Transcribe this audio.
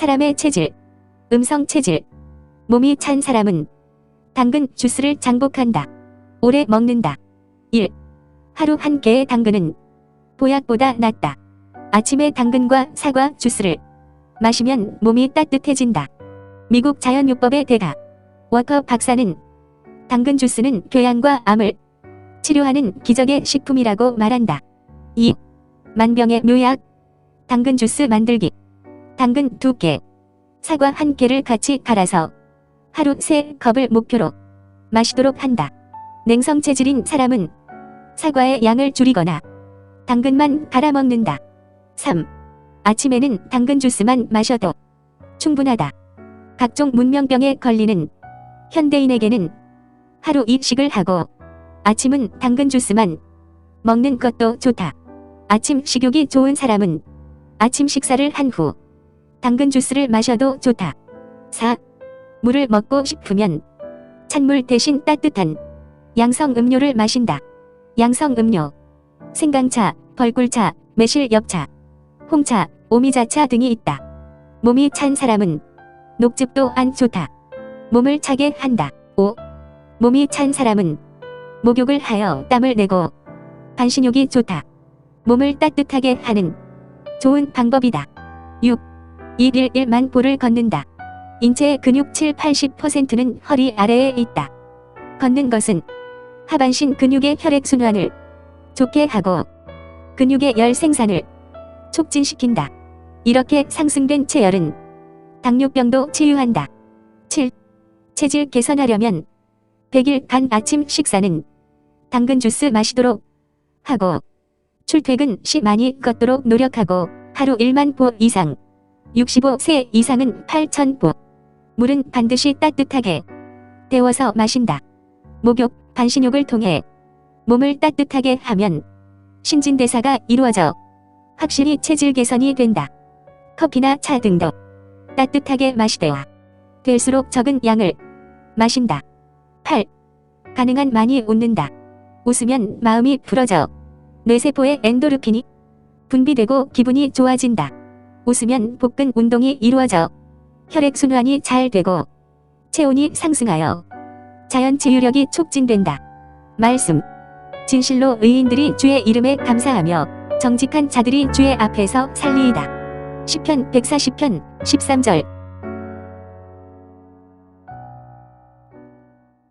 사람의 체질, 음성 체질. 몸이 찬 사람은 당근 주스를 장복한다. 오래 먹는다. 1. 하루 한 개의 당근은 보약보다 낫다. 아침에 당근과 사과 주스를 마시면 몸이 따뜻해진다. 미국 자연요법의 대가 워커 박사는 당근 주스는 교양과 암을 치료하는 기적의 식품이라고 말한다. 2. 만병의 묘약 당근 주스 만들기 당근 2개 사과 1개를 같이 갈아서 하루 3컵을 목표로 마시도록 한다. 냉성 체질인 사람은 사과의 양을 줄이거나 당근만 갈아 먹는다. 3. 아침에는 당근 주스만 마셔도 충분하다. 각종 문명병에 걸리는 현대인에게는 하루 이식을 하고 아침은 당근 주스만 먹는 것도 좋다. 아침 식욕이 좋은 사람은 아침 식사를 한 후 당근 주스를 마셔도 좋다. 4. 물을 먹고 싶으면 찬물 대신 따뜻한 양성 음료를 마신다. 양성 음료, 생강차, 벌꿀차, 매실엽차, 홍차, 오미자차 등이 있다. 몸이 찬 사람은 녹즙도 안 좋다. 몸을 차게 한다. 5. 몸이 찬 사람은 목욕을 하여 땀을 내고 반신욕이 좋다. 몸을 따뜻하게 하는 좋은 방법이다. 6. 1일 1만 보를 걷는다. 인체의 근육 7, 80%는 허리 아래에 있다. 걷는 것은 하반신 근육의 혈액순환을 좋게 하고 근육의 열 생산을 촉진시킨다. 이렇게 상승된 체열은 당뇨병도 치유한다. 7. 체질 개선하려면 100일 간 아침 식사는 당근 주스 마시도록 하고 출퇴근 시 많이 걷도록 노력하고 하루 1만 보 이상 65세 이상은 8천 보 물은 반드시 따뜻하게 데워서 마신다. 목욕, 반신욕을 통해 몸을 따뜻하게 하면 신진대사가 이루어져 확실히 체질 개선이 된다. 커피나 차 등도 따뜻하게 마시되와 될수록 적은 양을 마신다. 8. 가능한 많이 웃는다. 웃으면 마음이 풀어져 뇌세포의 엔도르핀이 분비되고 기분이 좋아진다. 웃으면 복근 운동이 이루어져 혈액순환이 잘 되고 체온이 상승하여 자연 치유력이 촉진된다. 말씀. 진실로 의인들이 주의 이름에 감사하며 정직한 자들이 주의 앞에서 살리이다. 시편 140편 13절